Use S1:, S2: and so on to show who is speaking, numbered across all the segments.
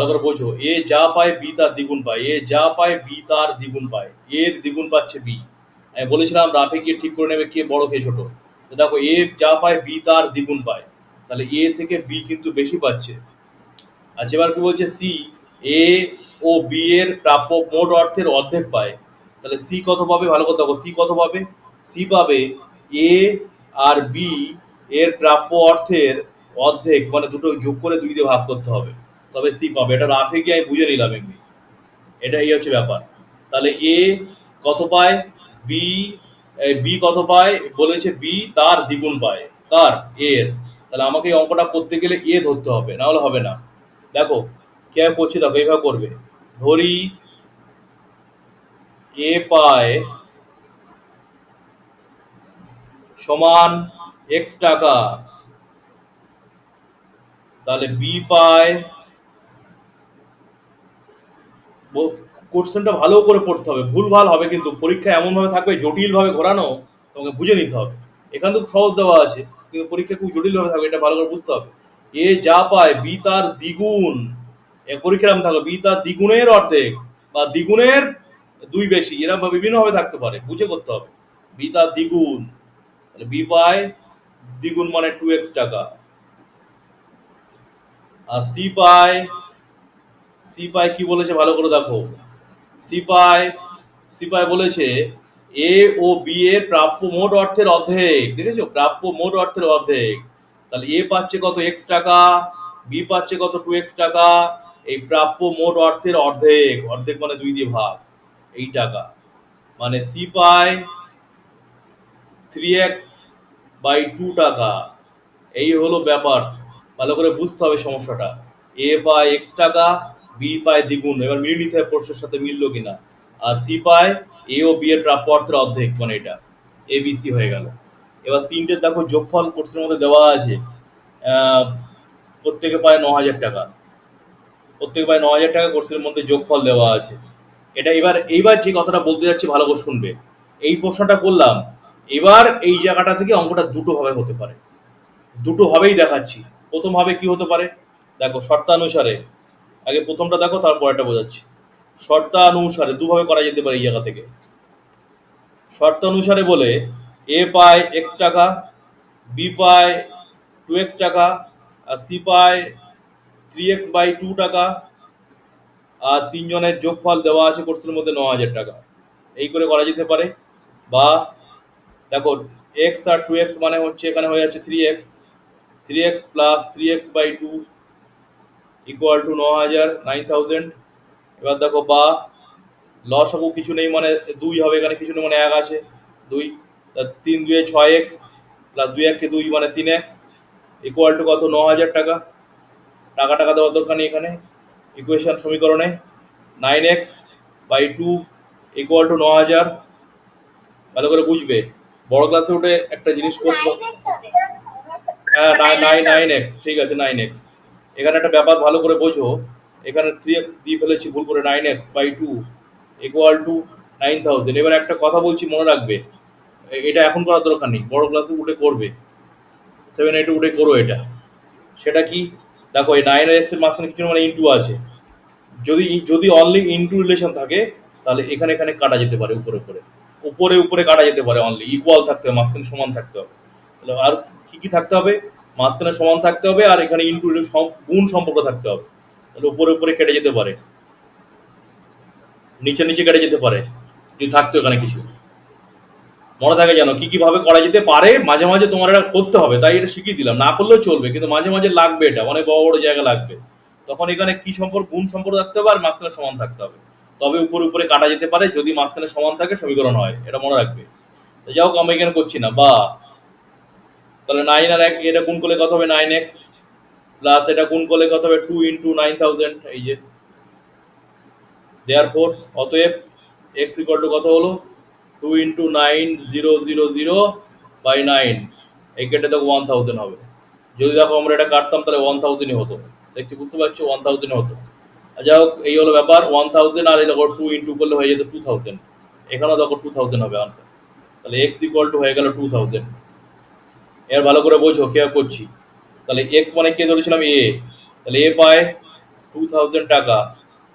S1: ভালো করে বোঝো এ যা পায় বি তার দ্বিগুণ পায় এ যা পায় বি তার দ্বিগুণ পায় এর দ্বিগুণ পাচ্ছে বি আমি বলেছিলাম রাফে গিয়ে ঠিক করে নেবে কে বড় কে ছোট তো দেখো এ যা পায় বি তার দ্বিগুণ পায় তাহলে এ থেকে বি কিন্তু বেশি পাচ্ছে আচ্ছা এবার কি বলছে সি এ ও বি এর প্রাপ্য মোট অর্থের অর্ধেক পায় তাহলে সি কত পাবে ভালো কথা দেখো সি কত পাবে সি পাবে এ আর বি এর প্রাপ্য অর্থের অর্ধেক মানে দুটো যোগ করে দুই দিয়ে ভাগ করতে হবে তবে সি পাবে, এটা রাফে গিয়ে আমি বুঝে নিলাম এমনি। এটা এই হচ্ছে ব্যাপার। তাহলে এ কত পায়? বি বি কত পায়? বলেছে বি তার দ্বিগুণ পায়। কার? এর। তাহলে আমাকে এই অঙ্কটা করতে গেলে এ ধরতে হবে, না হলে হবে না। দেখো, কীভাবে করছি দেখো, এইভাবে করবে। ধরি এ পায় সমান এক্স টাকা। তাহলে বি পায় কোশ্চেনটা ভালো করে পড়তে হবে, ভুল ভালো হবে কিন্তু পরীক্ষা এমনভাবে থাকবে, জটিলভাবে ঘোরানো তোমাকে বুঝে নিতে হবে। এখানে তো সহজ দেওয়া আছে, কিন্তু পরীক্ষা খুব জটিলভাবে থাকবে, এটা ভালো করে বুঝতে হবে। এ যা পায়, বি তার দ্বিগুণ। পরীক্ষা এরকম থাকবে বি তার দ্বিগুণের অর্ধেক, বা দ্বিগুণের দুই বেশি, এরকম বিভিন্নভাবে থাকতে পারে, বুঝে করতে হবে। বি তার দ্বিগুণ, তাহলে বি পায় দ্বিগুণ মানে টু এক্স টাকা। আর সি পায় সি পায় কি বলেছে ভালো করে দেখো। সিপাই সিপাই বলেছে এ ও বি এর প্রাপ্য মোট অর্থের অর্ধেক। দেখেছ? প্রাপ্য মোট অর্থের অর্ধেক। তাহলে এ পাচ্ছে কত? এক্স টাকা বি পাচ্ছে কত? টু এক্স টাকা। এই প্রাপ্য মোট অর্থের অর্ধেক। অর্ধেক মানে দুই দিয়ে ভাগ। এই টাকা। মানে সি পায় থ্রি এক্স বাই টু টাকা। এই হলো ব্যাপার। ভালো করে বুঝতে হবে সমস্যাটা। এ পায় এক্স টাকা বি পায় দ্বিগুণ, এবার মিলিয়ে নিতে হবে প্রশ্নের সাথে মিললো কিনা? আর সি পায় এ ও বি এর প্রাপ্য অর্থের অর্ধেক মানে এটা, এ, বি, সি হয়ে গেল। এবার তিনটে, দেখো, যোগফল কোর্সের মধ্যে দেওয়া আছে প্রত্যেকে পায় ন হাজার টাকা। প্রত্যেকে পায় ন হাজার টাকা, কোর্সের মধ্যে যোগফল দেওয়া আছে। এটা এবার, এইবার যে কথাটা বলতে যাচ্ছি, ভালো করে শুনবে। এই প্রশ্নটা করলাম, এবার এই জায়গাটা থেকে অঙ্কটা দুটো ভাবে হতে পারে। দুটো ভাবেই দেখাচ্ছি। প্রথম ভাবে কি হতে পারে? দেখো, শর্তানুসারে আগে প্রথমটা দেখো তারপরেটা বোঝাচ্ছি। শর্তানুসারে, দুভাবে করা যেতে পারে এই জায়গা থেকে। শর্তানুসারে বলে এ পায় এক্স টাকা বি পায় টু এক্স টাকা, আর সি পায় থ্রি এক্স বাই টু টাকা, আর তিনজনের যোগফল দেওয়া আছে কোর্সের মধ্যে ন হাজার টাকা। এই করে করা যেতে পারে। বা দেখো এক্স আর টু এক্স মানে হচ্ছে, এখানে হয়ে যাচ্ছে three X three X plus three X by two equal to ন হাজার নাইন থাউজেন্ড এবার দেখো বা লস হব কিছু নেই মানে দুই হবে এখানে কিছু নেই মানে এক আছে দুই। তা তিন দুয়ে ছয় এক্স প্লাস দুই এককে দুই মানে তিন এক্স। ইকুয়াল টু কত? ন হাজার টাকা। টাকা টাকা দেওয়ার দরকার নেই এখানে। ইকুয়েশন সমীকরণে nine X by two equal to ন হাজার। ভালো করে বুঝবে। বড় ক্লাসে উঠে একটা জিনিস করব হ্যাঁ নাইন নাইন এক্স ঠিক আছে নাইন এক্স এখানে একটা ব্যাপার ভালো করে বোঝো। এখানে থ্রি এক্স দিয়ে ফেলেছি ভুল করে nine X by two equal to nine thousand এবার একটা কথা বলছি, মনে রাখবে। এটা এখন করার দরকার নেই। বড় ক্লাসে উঠে করবে। সেভেন এইটে উঠে করো এটা। সেটা কি? দেখো, এই নাইন এক্সের মাঝখানে কিছু মানে ইন্টু আছে। যদি যদি অনলি ইন্টু রিলেশন থাকে, তাহলে এখানে এখানে কাটা যেতে পারে উপরে উপরে। উপরে উপরে কাটা যেতে পারে অনলি ইকুয়াল থাকতে হবে, মাঝখানে সমান থাকতে হবে। আর কি কি থাকতে হবে? মাঝখানে সমান থাকতে হবে আর এখানে ইন্টু গুণ সম্পর্ক থাকতে হবে। তাহলে উপরে উপরে কেটে যেতে পারে। নিচে নিচে কেটে যেতে পারে। যদি থাকতো এখানে কিছু। মনে থাকে জানো কি কি ভাবে করা যেতে পারে, মাঝে মাঝে তোমার এটা করতে হবে, তাই এটা শিখিয়ে দিলাম। না করলেও চলবে, কিন্তু মাঝে মাঝে লাগবে এটা, অনেক বড় বড় জায়গা লাগবে। তখন এখানে কি সম্পর্ক, গুণ সম্পর্ক থাকতে হবে আর মাঝখানে সমান থাকতে হবে। তবে উপরে উপরে কাটা যেতে পারে, যদি মাঝখানে সমান থাকে, সমীকরণ হয়, এটা মনে রাখবে। যাই হোক, আমি এখানে করছি না। বা তাহলে নাইন আর এক, এটা গুণ করলে কত হবে? নাইন এক্স প্লাস এটা গুণ করলে কত হবে? টু ইন্টু নাইন থাউজেন্ড এই যে। দেয়ার ফোর অতএব এক্স ইকুয়াল টু কত হলো? Two into nine zero zero zero by nine এই কেটে দেখো ওয়ান থাউজেন্ড হবে। যদি দেখো আমরা এটা কাটতাম, তাহলে ওয়ান থাউজেন্ডই হতো। দেখছি, বুঝতে পারছ? ওয়ান থাউজেন্ড হতো। যাই হোক, এই হলো ব্যাপার। ওয়ান থাউজেন্ড আর এই দেখো টু ইন্টু করলে হয়ে যেত টু থাউজেন্ড এখানেও দেখো টু থাউজেন্ড হবে আনসার তাহলে এক্স ইকুয়াল টু হয়ে গেল টু থাউজেন্ড এর ভালো করে বোঝো কে করছি। তাহলে এক্স মানে কে ধরেছিলাম এ তাহলে এ পায় টু থাউজেন্ড টাকা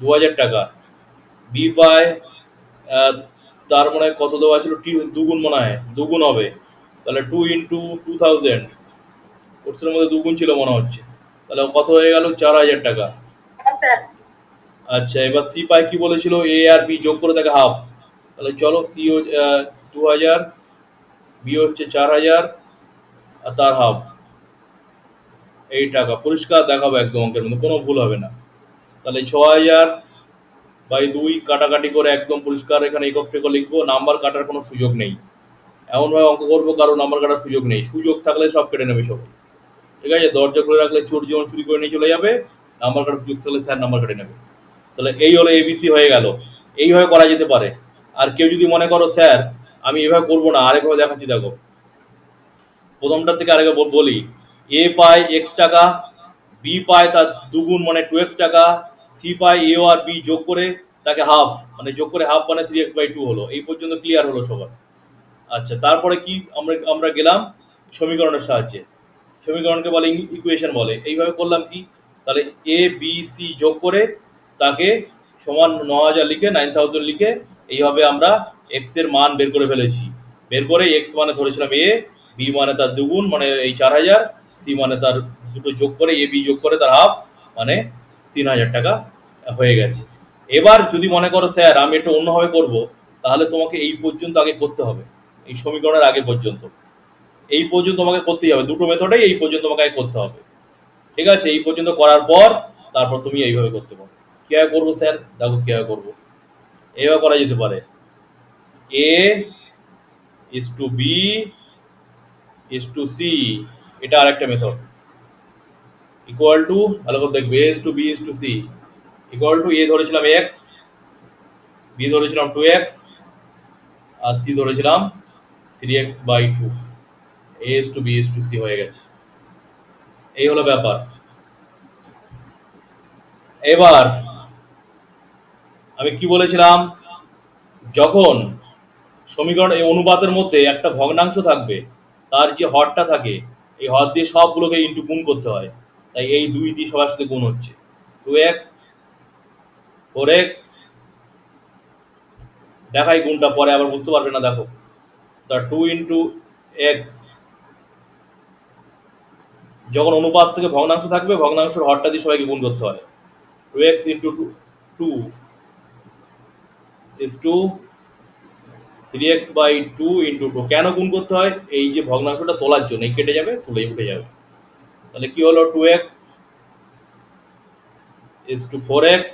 S1: দু হাজার টাকা। বি পায় তার মনে কত দেওয়া ছিল? টি দুগুণ মনে হয় দুগুণ হবে। তাহলে টু ইন্টু টু থাউজেন্ড কোর্সের মধ্যে দুগুণ ছিল মনে হচ্ছে। তাহলে কত হয়ে গেল? চার হাজার টাকা। আচ্ছা। এবার সি পাই কি বলেছিল? এ আর বি যোগ করে তাকে হাফ তাহলে চলো সি দু হাজার বি হচ্ছে চার হাজার। তার হাফ। এই টাকা পরিষ্কার দেখাবো একদম অঙ্কের মধ্যে, কোনো ভুল হবে না। তাহলে ছ হাজার বাই দুই কাটাকাটি করে একদম পরিষ্কার এখানে একক টেকক লিখব, নাম্বার কাটার কোনো সুযোগ নেই। এমনভাবে অঙ্ক করব, কারও নাম্বার কাটার সুযোগ নেই। সুযোগ থাকলে সব কেটে নেবে সবাই। ঠিক আছে, দরজা খুলে রাখলে চোর যেমন চুরি করে নিয়ে চলে যাবে, নাম্বার কাটার সুযোগ থাকলে স্যার নাম্বার কেটে নেবে। তাহলে এই হলো এবিসি হয়ে গেল। এইভাবে করা যেতে পারে। আর কেউ যদি মনে করো, স্যার, আমি এভাবে করব না, আরেকভাবে দেখাচ্ছি, দেখো। প্রথমটার থেকে আরেকবার বল- এ পায় এক্স টাকা বি পায় তার দুগুণ মানে টু এক্স টাকা সি পায় এ আর বি যোগ করে তাকে হাফ মানে যোগ করে হাফ মানে থ্রি এক্স বাই টু হলো। এই পর্যন্ত ক্লিয়ার হলো সবার। আচ্ছা তারপরে কি আমরা আমরা গেলাম সমীকরণের সাহায্যে। সমীকরণকে বলে ইকুয়েশন বলে। এইভাবে করলাম কি? তাহলে এ বি সি যোগ করে তাকে সমান ন হাজার লিখে নাইন থাউজেন্ড লিখে এইভাবে আমরা এক্সের মান বের করে ফেলেছি। বের করে এক্স মানে ধরেছিলাম এ বি মানে তার দুগুণ মানে এই চার হাজার সি মানে তার দুটো যোগ করে এ বি যোগ করে তার হাফ মানে তিন হাজার টাকা হয়ে গেছে। এবার যদি মনে করো, স্যার, আমি একটু অন্যভাবে করব, তাহলে তোমাকে এই পর্যন্ত আগে করতে হবে। এই সমীকরণের আগে পর্যন্ত। এই পর্যন্ত তোমাকে করতেই হবে। দুটো মেথডেই এই পর্যন্ত তোমাকে আগে করতে হবে। ঠিক আছে? এই পর্যন্ত করার পর, তারপর তুমি এইভাবে করতে পারো। কীভাবে করব, স্যার? দেখো কীভাবে করব। এইভাবে করা যেতে পারে। A is to B is to C এটা আরেকটা মেথড ইকুয়াল টু ভালো করে দেখবে A is to B is to C equal to A ধরেছিলাম এক্স বি ধরেছিলাম টু এক্স আর সি ধরেছিলাম three X by two A is to B is to C হয়ে গেছে। এই হলো ব্যাপার। এবার, আমি কি বলেছিলাম? যখন সমীকরণ, এই অনুপাতের মধ্যে একটা ভগ্নাংশ থাকবে তার যে হরটা থাকে, এই হর দিয়ে সবগুলোকে ইন্টু গুণ করতে হয়। তাই এই দুই দিয়ে সবার সাথে গুণ হচ্ছে। টু এক্স ফোর এক্স দেখাই গুণটা, পরে আবার বুঝতে পারবে না, দেখো। তা টু ইন্টু এক্স যখন অনুপাত থেকে ভগ্নাংশ থাকবে, ভগ্নাংশের হরটা দিয়ে সবাইকে গুণ করতে হয়। Two X into two two is to three X by two into two কেন গুণ করতে হয়? এই যে ভগ্নাংশটা তোলার জন্য, এই কেটে যাবে তুলে উঠে যাবে। তাহলে কি হলো? Two X is to four X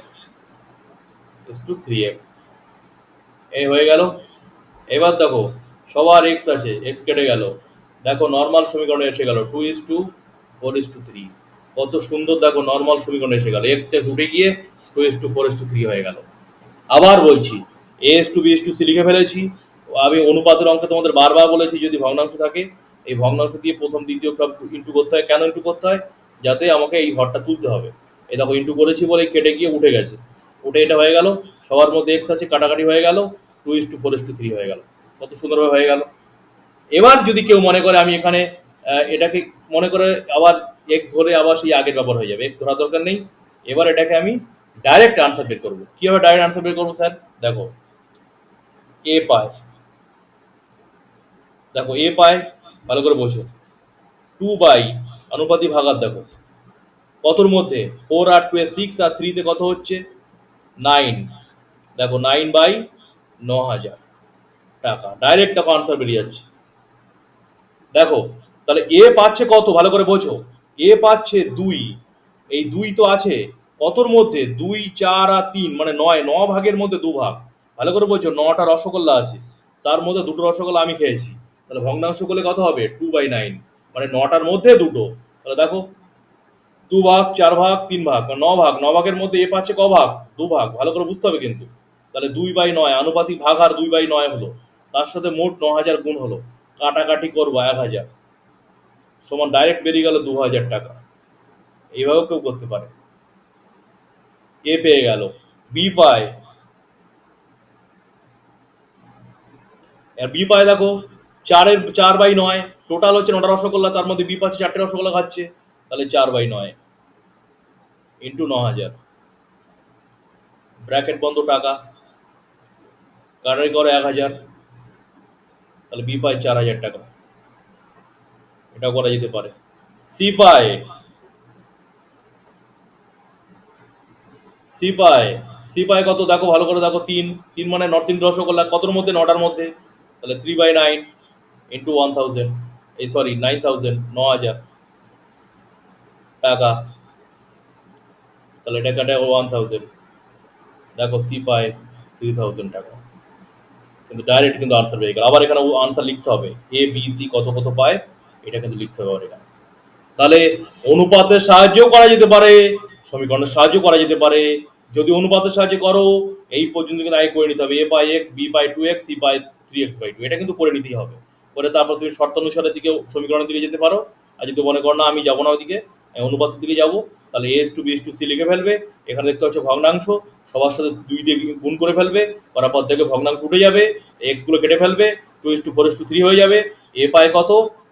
S1: is to three X এই হয়ে গেল। এবার দেখো, সবার এক্স আছে এক্স কেটে গেল। দেখো নর্মাল সমীকরণে এসে গেল two is to four is to three কত সুন্দর, দেখো নর্মাল সমীকরণে এসে গেল। এক্স টেক্স উঠে গিয়ে two is to four is to three হয়ে গেল। আবার বলছি A is to B is to C লিখে ফেলেছি। আমি অনুপাতের অঙ্কে তোমাদের বারবার বলেছি, যদি ভগ্নাংশ থাকে, এই ভগ্নাংশ দিয়ে প্রথম, দ্বিতীয় সব ইন্টু করতে হয়। কেন ইন্টু করতে হয়? যাতে আমাকে এই ঘরটা তুলতে হবে। এই দেখো ইন্টু করেছি বলে কেটে গিয়ে উঠে গেছে। উঠে এটা হয়ে গেল, সবার মধ্যে এক্স আছে, কাটাকাটি হয়ে গেল two is to four is to three হয়ে গেল। কত সুন্দরভাবে হয়ে গেল। এবার যদি কেউ মনে করে আমি এখানে এটাকে মনে করে আবার এক্স ধরে আবার সেই আগের ব্যাপার হয়ে যাবে। এক্স ধরার দরকার নেই। এবার এটাকে আমি ডাইরেক্ট আনসার বের করব। কীভাবে ডাইরেক্ট আনসার বের করব, স্যার? দেখো এ পায় দেখো এ পায়, ভালো করে বোঝো। টু বাই অনুপাতি ভাগার দেখো। কতর মধ্যে? ফোর আর টু এ সিক্স আর থ্রিতে কত হচ্ছে? নাইন দেখো নাইন বাই ন হাজার টাকা। ডাইরেক্ট টাকা আনসার বেরিয়ে যাচ্ছে। দেখো, তাহলে এ পাচ্ছে কত? ভালো করে বোঝো। এ পাচ্ছে দুই। এই দুই তো আছে। কতর মধ্যে? দুই, চার আর তিন মানে নয়। ন ভাগের মধ্যে দু ভাগ ভালো করে বোঝো, নটা রসগোল্লা আছে। তার মধ্যে দুটো রসগোল্লা আমি খেয়েছি। তাহলে ভগ্নাংশ করলে কত হবে? টু বাই নাইন মানে নটার মধ্যে দুটো। তাহলে দেখো, দু ভাগ, চার ভাগ, তিন ভাগ ন ভাগ। ন ভাগের মধ্যে এ পাচ্ছে ক ভাগ দু ভাগ। ভালো করে বুঝতে হবে কিন্তু। তাহলে দুই বাই নয়, আনুপাতিক ভাগ আর দুই বাই নয় হলো। তার সাথে মোট ন হাজার গুণ হলো। কাটাকাটি করব এক হাজার। সমান ডাইরেক্ট বেরিয়ে গেল দু হাজার টাকা। এইভাবেও কেউ করতে পারে। এ পেয়ে গেল। বি পায়। আর বি পায় দেখো চারের, চার বাই নয়। টোটাল হচ্ছে নটা রসগোল্লা তার মধ্যে বি পাচ্ছে চারটে রসগোল্লা খাচ্ছে। তাহলে চার বাই নয় ইন্টু ন হাজার। ব্র্যাকেট বন্ধ টাকা। কাটারি করে এক হাজার। তাহলে বি পায় চার হাজার টাকা। এটাও করা যেতে পারে। সি পায়। সি পায়। সি পায় কত? দেখো, ভালো করে দেখো, তিন। তিন মানে নর্থ ইন্ডিয়া রসগোল্লা কতর মধ্যে? নটার মধ্যে। তাহলে three by nine into one thousand এই সরি নাইন থাউজেন্ড ন হাজার টাকা তাহলে এটা কাটে ওয়ান থাউজেন্ড দেখো সি পায় থ্রি থাউজেন্ড টাকা কিন্তু ডাইরেক্ট কিন্তু আনসার পেয়ে গেল আবার এখানে আনসার লিখতে হবে এ বি সি কত কত পায় এটা কিন্তু লিখতে হবে আবার এখানে তাহলে অনুপাতের সাহায্যও করা যেতে পারে সমীকরণের সাহায্য করা যেতে পারে যদি অনুপাতের সাহায্যে করো এই পর্যন্ত কিন্তু আগে করে নিতে হবে এ পাই এক্স বি পাই টু এক্স সি পাই থ্রি এক্স বাই টু এটা কিন্তু করে নিতেই হবে করে তারপর তুমি শর্তানুসারের দিকে সমীকরণের দিকে যেতে পারো। আর যদি মনে করো না, আমি যাব না ওইদিকে অনুপাতের দিকে যাব, তাহলে is to B is to C লিখে ফেলবে। এখানে দেখতে হচ্ছে ভগ্নাংশ, সবার সাথে দুই দিয়ে গুণ করে ফেলবে, করার পর থেকে ভগ্নাংশ উঠে যাবে এক্সগুলো কেটে ফেলবে two is to four is to three হয়ে যাবে। এ পায় কত?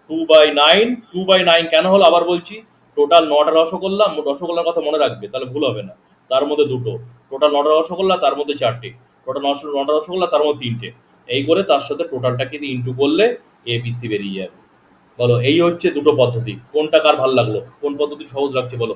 S1: Two by nine two by nine কেন হলো? আবার বলছি টোটাল নটা রসগোল্লা রসগোল্লার কথা মনে রাখবে, তাহলে ভুল হবে না। তার মধ্যে দুটো টোটাল নটা রসগোল্লা, তার মধ্যে চারটে টোটাল নটা রসগোল্লা, তার মধ্যে তিনটে। এই করে তার সাথে টোটালটাকে দিয়ে ইন্টু করলে এ বিসি বেরিয়ে যাবে। বলো, এই হচ্ছে দুটো পদ্ধতি। কোনটা কার ভালো লাগল? কোন পদ্ধতি সহজ লাগছে বলো?